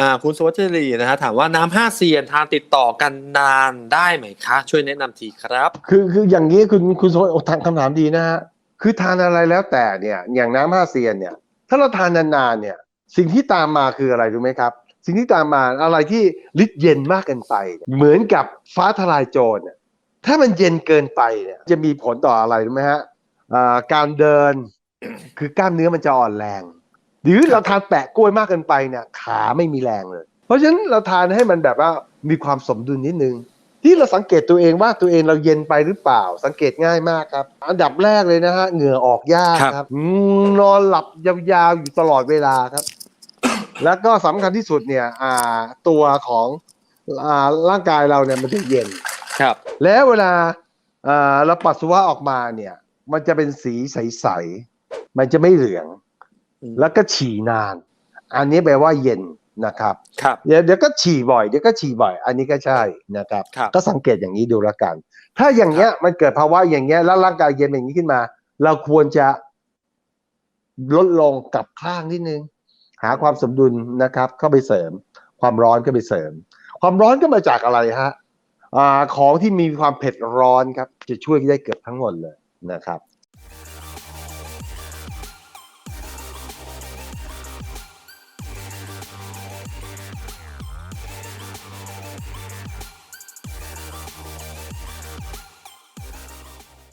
อ่าคุณสวัชรีนะฮะถามว่าน้ำห้าเซียนทานติดต่อกันนานได้ไหมคะ ช่วยแนะนำทีครับ คือคืออย่างนี้คุณคุณสมบัติทางคำถามดีนะฮะคือทานอะไรแล้วแต่เนี่ยอย่างน้ำห้าเซียนเนี่ยถ้าเราทานนานๆเนี่ยสิ่งที่ตามมาคืออะไรรู้ไหมครับ สิ่งที่ตามมาอะไรที่ฤทธิ์เย็นมากเกินไป เหมือนกับฟ้าทลายโจรเนี่ยถ้ามันเย็นเกินไปเนี่ยจะมีผลต่ออะไรรู้ไหมฮะอ่าการเดินคือกล้ามเนื้อมันจะอ่อนแรง หรือเราทานแปะกล้วยมากเกินไปเนี่ยขาไม่มีแรงเลย เพราะฉะนั้นเราทานให้มันแบบว่ามีความสมดุลนิดนึง ที่เราสังเกตตัวเองว่าตัวเองเราเย็นไปหรือเปล่า สังเกตง่ายมากครับ อันดับแรกเลยนะฮะเหงื่อออกยากครับครับอืมนอนหลับยาวๆอยู่ตลอดเวลาครับ แล้วก็สำคัญที่สุดเนี่ยอ่าตัวของอ่าร่างกายเราเนี่ยมันจะเย็นครับ แล้วเวลาเอ่อเราปัสสาวะออกมาเนี่ย มันจะเป็นสีใสๆมันจะไม่เหลืองอืม แล้วก็ฉี่นาน อันนี้แปลว่าเย็นนะครับครับเดี๋ยวเดี๋ยวก็ฉี่บ่อยเดี๋ยวก็ฉี่บ่อย อันนี้ก็ใช่นะครับครับก็สังเกตอย่างนี้ดูแล้วกัน ถ้าอย่างเงี้ยมันเกิดภาวะอย่างเงี้ยแล้วร่างกายเย็นอย่างนี้ขึ้นมา เราควรจะลดลงกลับข้างนิดนึง หาความสมดุลนะครับ เข้าไปเสริม ความร้อนเข้าไปเสริม ความร้อนก็มาจากอะไรฮะอ่าของที่มีความเผ็ดร้อนครับ จะช่วยได้เกือบทั้งหมดเลยนะครับ